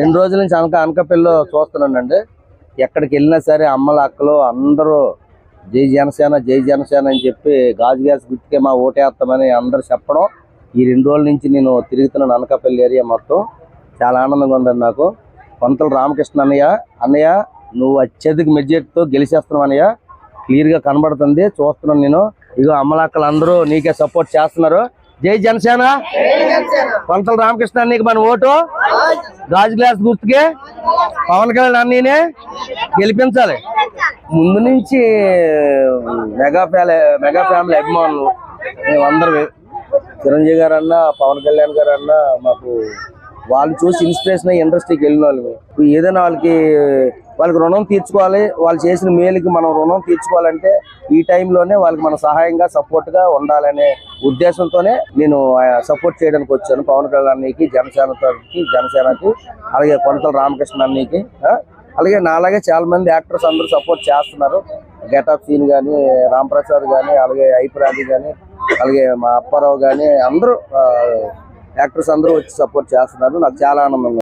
రెండు రోజుల నుంచి అనక అనకపల్లిలో చూస్తున్నానండి. ఎక్కడికి వెళ్ళినా సరే అమ్మలు అక్కలు అందరూ జై జనసేన జై జనసేన అని చెప్పి గాజు గ్యాస్ గుర్తుకే మా ఓటేస్తామని అందరూ చెప్పడం. ఈ రెండు రోజుల నుంచి నేను తిరుగుతున్నాను అనకాపల్లి ఏరియా మొత్తం. చాలా ఆనందంగా ఉందండి నాకు. కొంతల రామకృష్ణ అన్నయ్య అన్నయ్య నువ్వు అత్యధిక మెజార్టీతో గెలిచేస్తున్నావు అన్నయ్య. క్లియర్గా కనబడుతుంది. చూస్తున్నాను నేను. ఇగో అమ్మలక్కలు అందరూ నీకే సపోర్ట్ చేస్తున్నారు. జై జనసేన. కొంతల రామకృష్ణ అన్నయ్యకి మన ఓటు. గాజు గ్లాస్ గుర్తుకే? పవన్ కళ్యాణ్ అన్నీనే గెలిపించాలి. ముందు నుంచి మెగా ఫ్యామిలీ మెగా ఫ్యామిలీ అభిమానులు. మేమందరం చిరంజీవి గారు అన్నా పవన్ కళ్యాణ్ గారు అన్నా మాకు వాళ్ళు చూసి ఇన్స్పిరేషన్ అయ్యి ఇండస్ట్రీకి వెళ్ళిన వాళ్ళు ఇప్పుడు ఏదైనా వాళ్ళకి వాళ్ళకి రుణం తీర్చుకోవాలి. వాళ్ళు చేసిన మేలుకి మనం రుణం తీర్చుకోవాలంటే ఈ టైంలోనే వాళ్ళకి మన సహాయంగా సపోర్ట్గా ఉండాలనే ఉద్దేశంతోనే నేను సపోర్ట్ చేయడానికి వచ్చాను. పవన్ కళ్యాణ్ అన్నయ్యకి జనసేనకి జనసేనకి అలాగే కొనతల రామకృష్ణ అన్నీకి అలాగే నాలాగే చాలా మంది యాక్టర్స్ అందరూ సపోర్ట్ చేస్తున్నారు. గెటప్ సీన్ కానీ రాంప్రసాద్ కానీ అలాగే ఐపరాది కానీ అలాగే మా అప్పారావు కానీ అందరూ యాక్టర్స్ అందరూ వచ్చి సపోర్ట్ చేస్తున్నారు. నాకు చాలా ఆనందంగా